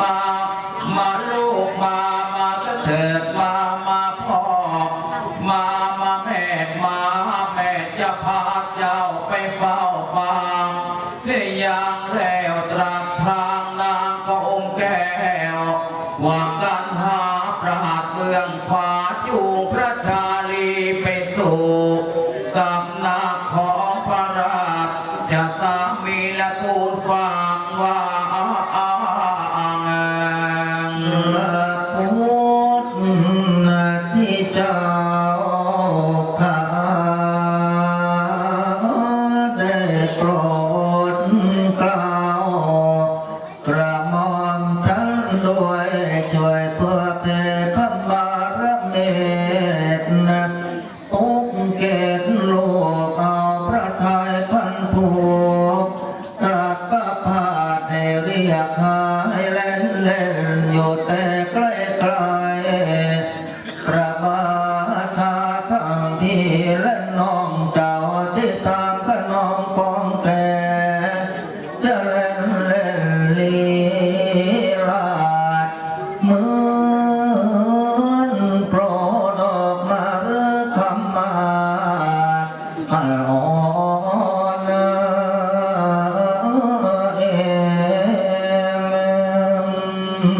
มา มาลูกมา มาเถิดมา มาพ่อ มา มาแม่มา แม่จะพาเจ้าไปเฝ้าฟางเสีย่างแล้วตรัสทางนางก็องแก้วว่ากันหาประหัตเมืองฟ้าอยู่พระชาลีไปสู่สำนัก เจ้าข้าได้โปรดกล่ากระมอมท่านด้วยช่วย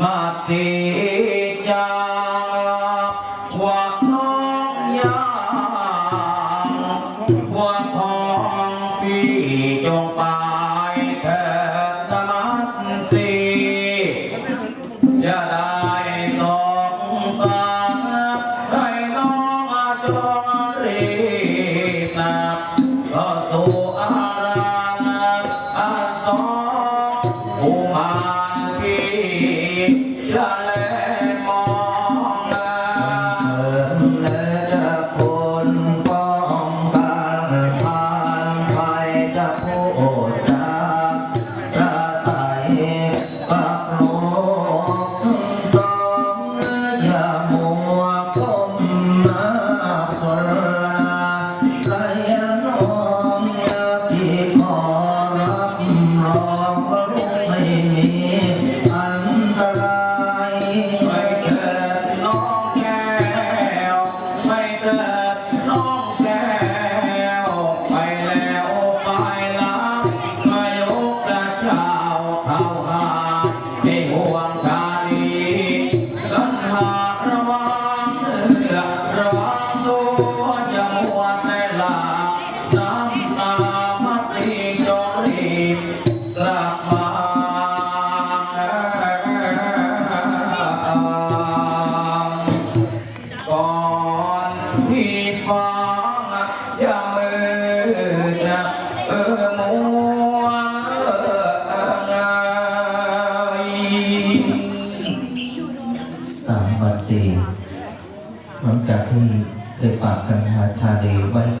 มาติยาวะน้ยาวะทองพี่จงไปเถินซียาได้สงสารให้น้องจงรี สี่หลังจากที่ได้ปากกันหาชาลีไว้